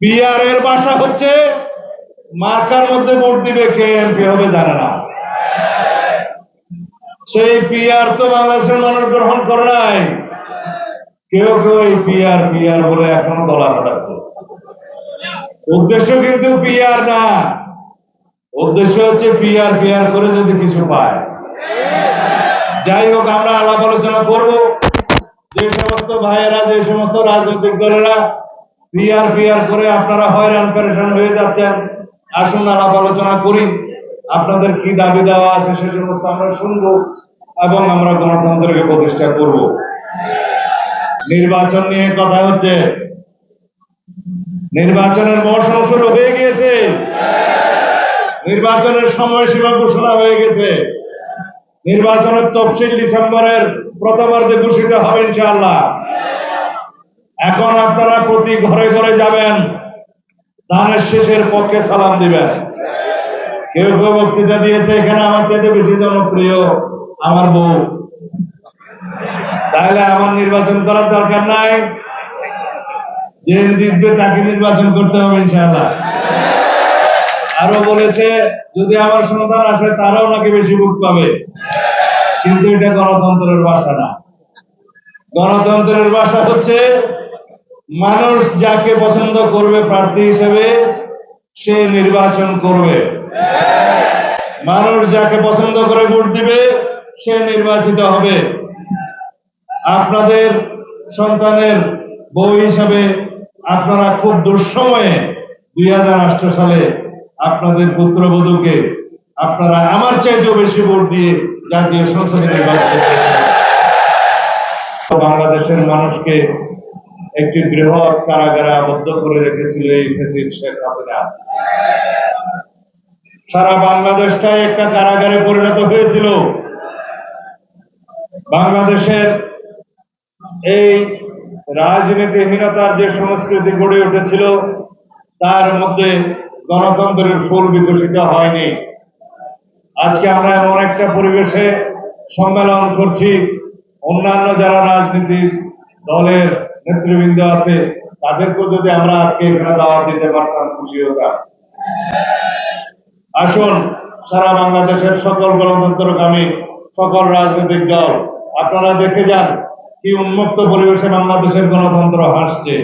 PR এর বাসা হচ্ছে, মার্কার মধ্যে ভোট দিবে কে, এমপি হবে, জানে না। সেই পিআর তো বাংলাদেশের মানুষ গ্রহণ করে নাই। কেউ কেউ এই বলে এখনও উদ্দেশ্য কিন্তু না। উদ্দেশ্য হচ্ছে করে যদি কিছু পায়। যাই হোক, আমরা আলাপ আলোচনা করব। যে সমস্ত ভাইয়েরা, যে সমস্ত রাজনৈতিক দলেরা পিআর পিআর করে আপনারা হয়রান পেরেশান হয়ে যাচ্ছেন। আসুন আলাপ আলোচনা করি। আপনাদের কি দাবি দেওয়া আছে সে সমস্ত আমরা শুনব এবং আমরা গণতন্ত্রকে প্রতিষ্ঠা করব। নির্বাচন নিয়ে কথা হচ্ছে। নির্বাচনের মৌসুম শুরু হয়ে গিয়েছে। নির্বাচনের সময়সীমা ঘোষণা হয়ে গেছে। নির্বাচনের তফসিল ডিসেম্বরের প্রথমার্ধে ঘোষিত হবে ইনশাআল্লাহ। এখন আপনারা প্রতি ঘরে ঘরে যাবেন ধানের শেষের পক্ষে সালাম দিবেন। কেউ কেউ বক্তৃতা দিয়েছে, এখানে আমার চাইতে বেশি জনপ্রিয় আমার বউ। তাহলে আমার নির্বাচন করার দরকার নাই। যে জিতবে তাকে নির্বাচন করতে হবে ইনশাআল্লাহ। আরও বলেছে, যদি আমার সন্তান আসে, তারাও নাকি বেশি ভোট পাবে। কিন্তু এটা গণতন্ত্রের ভাষা না। গণতন্ত্রের ভাষা হচ্ছে মানুষ যাকে পছন্দ করবে প্রার্থী হিসেবে, সে নির্বাচন করবে মানুষ যাকে পছন্দ করে ভোট দিবে, সে নির্বাচিত হবে আপনাদের সন্তানের বউ হিসাবে আপনারা খুব দুঃসময়ে দুই হাজার সালে আপনাদের পুত্রবধূকে আপনারা আমার চাইতেও বেশি ভোট দিয়ে জাতীয় সংসদে নির্বাচিত। বাংলাদেশের মানুষকে একটি বৃহৎ কারাগারে আবদ্ধ করে রেখেছিল এই ফেসিল শেখ হাসিনা। সারা বাংলাদেশটাই একটা কারাগারে পরিণত হয়েছিল। বাংলাদেশের এই রাজনীতিহীনতার যে সংস্কৃতি গড়ে উঠেছিল, তার মধ্যে গণতন্ত্রের ফুল বিকশিত হয়নি। আজকে আমরা এমন একটা পরিবেশে সম্মেলন করছি, অন্যান্য যারা রাজনীতির দলের নেতৃবৃন্দ আছে, তাদেরকেও যদি আমরা আজকে এখানে দাওয়াত দিতে পারতাম, খুশি হতাম। আসুন, সারা বাংলাদেশের সকল গণতন্ত্রকামী সকল রাজনৈতিক দল, আপনারা দেখে যান, কি উন্মুক্ত পরিবেশে বাংলাদেশের গণতন্ত্র হাসছে।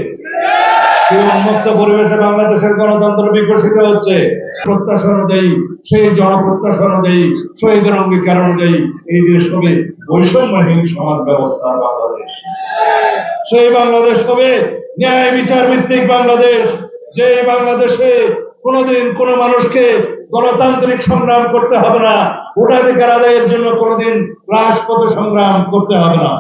কি উন্মুক্ত পরিবেশে বাংলাদেশের গণতন্ত্র বিকশিত হচ্ছে। প্রত্যাশা অনুযায়ী, সেই জনপ্রত্যাশা অনুযায়ী শহীদের অঙ্গীকার অনুযায়ী এই দেশ হবে বৈষম্যহীন সমাজ ব্যবস্থা বাংলাদেশ। সেই বাংলাদেশ হবে। ন্যায় বিচার ভিত্তিক বাংলাদেশ। যে বাংলাদেশে কোনোদিন কোনো মানুষকে গণতান্ত্রিক সংগ্রাম করতে হবে না, ভোটাধিকার আদায়ের জন্য কোনোদিন রাজপথে সংগ্রাম করতে হবে না।